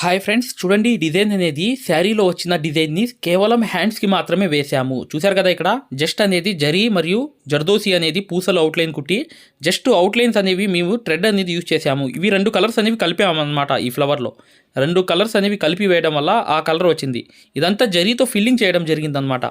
Hi friends చూడండి ఈ design అనేది శారీలో వచ్చిన డిజైన్ని కేవలం హ్యాండ్స్కి మాత్రమే వేసాము చూసారు కదా ఇక్కడ? జస్ట్ అనేది జరీ మరియు జర్దోసి అనేది పూసలు అవుట్లైన్ కుట్టి జస్ట్ అవుట్లైన్స్ అనేవి మేము థ్రెడ్ అనేది యూజ్ చేసాము ఇవి రెండు కలర్స్ అనేవి కలిపామన్నమాట ఈ ఫ్లవర్లో రెండు కలర్స్ అనేవి కలిపి వేయడం వల్ల ఆ కలర్ వచ్చింది. ఇదంతా జరీతో ఫిల్లింగ్ చేయడం జరిగిందనమాట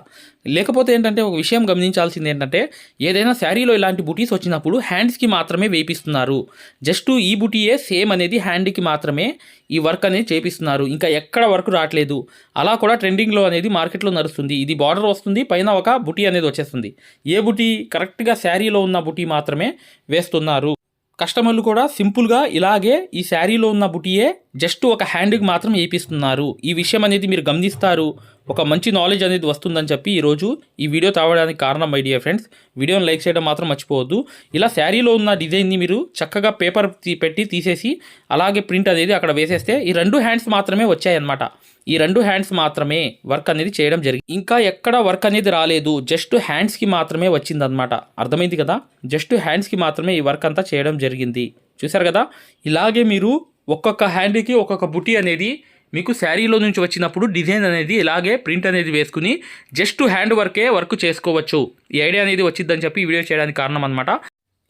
లేకపోతే ఏంటంటే ఒక విషయం గమనించాల్సింది ఏంటంటే ఏదైనా శారీలో ఇలాంటి బుటీస్ వచ్చినప్పుడు హ్యాండ్స్కి మాత్రమే వేపిస్తున్నారు. జస్ట్ ఈ బుటీయే సేమ్ అనేది హ్యాండ్కి మాత్రమే ఈ వర్క్ అనేది చేపిస్తున్నారు. ఇంకా ఎక్కడ వర్క్ రావట్లేదు. అలా కూడా ట్రెండింగ్లో అనేది మార్కెట్లో నడుస్తుంది. ఇది బార్డర్ వస్తుంది పైన ఒక బుటీ అనేది వచ్చేస్తుంది. ఏ బుటీ కరెక్ట్గా శారీలో ఉన్న బుటీ మాత్రమే వేస్తున్నారు. కస్టమర్లు కూడా సింపుల్గా ఇలాగే ఈ శారీలో ఉన్న బుటీయే జస్ట్ ఒక హ్యాండ్కి మాత్రం వేయిస్తున్నారు ఈ విషయం అనేది మీరు గమనిస్తారు. ఒక మంచి నాలెడ్జ్ అనేది వస్తుందని చెప్పి ఈరోజు ఈ వీడియో తావడానికి కారణం మై డియర్ ఫ్రెండ్స్ వీడియోని లైక్ చేయడం మాత్రం మర్చిపోవద్దు. ఇలా శారీలో ఉన్న డిజైన్ని మీరు చక్కగా పేపర్ పెట్టి తీసేసి అలాగే ప్రింట్ అనేది అక్కడ వేసేస్తే ఈ రెండు హ్యాండ్స్ మాత్రమే వచ్చాయన్నమాట. ఈ రెండు హ్యాండ్స్ మాత్రమే వర్క్ అనేది చేయడం జరిగింది ఇంకా ఎక్కడ వర్క్ అనేది రాలేదు. జస్ట్ హ్యాండ్స్కి మాత్రమే వచ్చిందనమాట అర్థమైంది కదా? జస్ట్ హ్యాండ్స్కి మాత్రమే ఈ వర్క్ అంతా చేయడం జరిగింది. చూసారు కదా? ఇలాగే మీరు ఒక్కొక్క హ్యాండ్కి ఒక్కొక్క బుటీ అనేది మీకు శారీలో నుంచి వచ్చినప్పుడు డిజైన్ అనేది ఇలాగే ప్రింట్ అనేది వేసుకుని జస్ట్ హ్యాండ్ వర్కే వర్క్ చేసుకోవచ్చు. ఈ ఐడియా అనేది వచ్చిందని చెప్పి వీడియో చేయడానికి కారణం అనమాట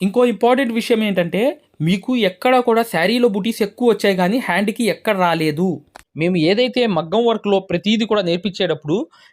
ఇంకో ఇంపార్టెంట్ విషయం ఏంటంటే మీకు ఎక్కడ కూడా శారీలో బుటీస్ ఎక్కువ వచ్చాయి కానీ హ్యాండ్కి ఎక్కడ రాలేదు. మేము ఏదైతే మగ్గం వర్క్లో ప్రతిదీ కూడా నేర్పించేటప్పుడు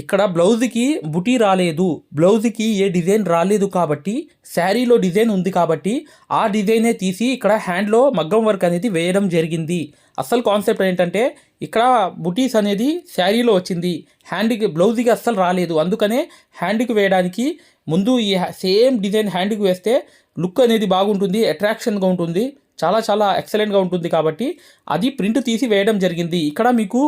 ఇక్కడ బ్లౌజ్కి బుటీ రాలేదు. బ్లౌజ్కి ఏ డిజైన్ రాలేదు కాబట్టి శారీలో డిజైన్ ఉంది కాబట్టి ఆ డిజైనే తీసి ఇక్కడ హ్యాండ్లో మగ్గం వర్క్ అనేది వేయడం జరిగింది. అసలు కాన్సెప్ట్ ఏంటంటే ఇక్కడ బుటీస్ అనేది శారీలో వచ్చింది. హ్యాండ్కి బ్లౌజ్కి అస్సలు రాలేదు. అందుకనే హ్యాండ్కి వేయడానికి ముందు ఈ సేమ్ డిజైన్ హ్యాండ్కి వేస్తే లుక్ అనేది బాగుంటుంది అట్రాక్షన్గా ఉంటుంది చాలా చాలా ఎక్సలెంట్గా ఉంటుంది కాబట్టి అది ప్రింట్ తీసి వేయడం జరిగింది. ఇక్కడ మీకు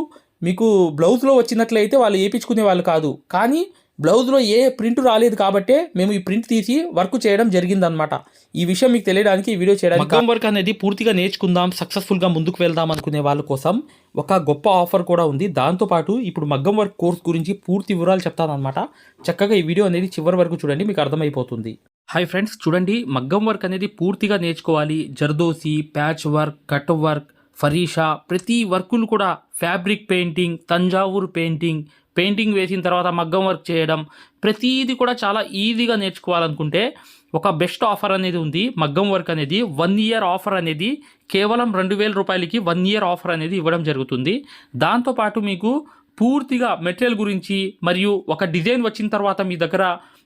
మీకు బ్లౌజ్లో వచ్చినట్లయితే వాళ్ళు వేయించుకునే వాళ్ళు కాదు. కానీ బ్లౌజ్లో ఏ ప్రింట్ రాలేదు కాబట్టే మేము ఈ ప్రింట్ తీసి వర్క్ చేయడం జరిగిందనమాట ఈ విషయం మీకు తెలియడానికి ఈ వీడియో చేయడానికి మగ్గం వర్క్ అనేది పూర్తిగా నేర్చుకుందాం సక్సెస్ఫుల్గా ముందుకు వెళ్దాం అనుకునే వాళ్ళ కోసం ఒక గొప్ప ఆఫర్ కూడా ఉంది. దాంతోపాటు ఇప్పుడు మగ్గం వర్క్ కోర్స్ గురించి పూర్తి వివరాలు చెప్తానమాట చక్కగా ఈ వీడియో అనేది చివరి వరకు చూడండి మీకు అర్థమైపోతుంది. హాయ్ ఫ్రెండ్స్ చూడండి మగ్గం వర్క్ అనేది పూర్తిగా నేర్చుకోవాలి. Zardozi patch work cut work ఫరీషా ప్రతి వర్కులు కూడా fabric painting Thanjavur painting painting వేసిన తర్వాత మగ్గం వర్క్ చేయడం ప్రతీది కూడా చాలా ఈజీగా నేర్చుకోవాలనుకుంటే ఒక బెస్ట్ ఆఫర్ అనేది ఉంది. మగ్గం వర్క్ అనేది వన్ ఇయర్ ఆఫర్ అనేది కేవలం రెండు వేల రూపాయలకి వన్ ఇయర్ ఆఫర్ అనేది ఇవ్వడం జరుగుతుంది. దాంతోపాటు మీకు పూర్తిగా మెటీరియల్ గురించి మరియు ఒక డిజైన్ వచ్చిన తర్వాత మీ దగ్గర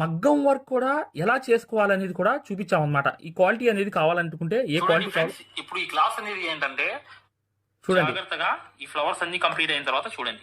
మగ్గం వర్క్ కూడా ఎలా చేసుకోవాలనేది కూడా చూపించామన్నమాట. ఈ క్వాలిటీ అనేది కావాలనుకుంటే ఏ క్వాలిటీ ఇప్పుడు ఈ క్లాస్ అనేది ఏంటంటే చూడండి. జాగ్రత్తగా ఈ ఫ్లవర్స్ అన్ని కంప్లీట్ అయిన తర్వాత చూడండి.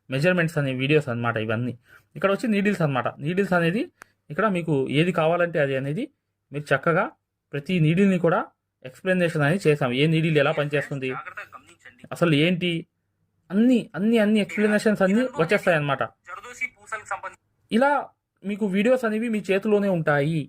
మెజర్మెంట్స్ అనే వీడియోస్ అన్నమాట ఇవన్నీ. ఇక్కడ వచ్చి నీడిల్స్ అన్నమాట. నీడిల్స్ అనేది ఇక్కడ మీకు ఏది కావాలంటే అది అనేది మీరు చక్కగా ప్రతి నీడిల్ని కూడా ఎక్స్ప్లెనేషన్ అనేది చేసాం ఏ నీడిల్ ఎలా పనిచేస్తుంది? అసలు ఏంటి? అన్ని అన్ని అన్ని ఎక్స్ప్లెనేషన్స్ అన్ని వచ్చేస్తాయి సంబంధించి ఇలా మీకు వీడియోస్ అనేవి మీ చేతిలోనే ఉంటాయి.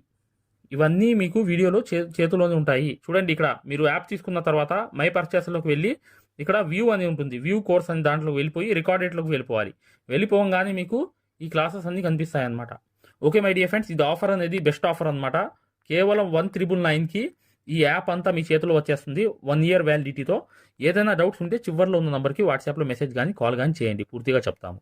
ఇవన్నీ మీకు వీడియోలో చే చేతిలోనే ఉంటాయి. చూడండి ఇక్కడ మీరు యాప్ తీసుకున్న తర్వాత మై పర్చేస్లోకి వెళ్ళి ఇక్కడ వ్యూ అని ఉంటుంది. వ్యూ కోర్స్ అని దాంట్లో వెళ్ళిపోయి రికార్డెడ్లోకి వెళ్ళిపోవాలి. వెళ్ళిపోగానే మీకు ఈ క్లాసెస్ అన్నీ కనిపిస్తాయి అనమాట ఓకే మై డియర్ ఫ్రెండ్స్ ఇది ఆఫర్ అనేది బెస్ట్ ఆఫర్ అనమాట కేవలం వన్ త్రిబుల్ నైన్కి ఈ యాప్ అంతా మీ చేతిలో వచ్చేస్తుంది వన్ ఇయర్ వ్యాలిడిటీతో. ఏదైనా డౌట్స్ ఉంటే చివరిలో ఉన్న నంబర్కి వాట్సాప్లో మెసేజ్ కానీ కాల్ కానీ చేయండి. పూర్తిగా చెప్తాము.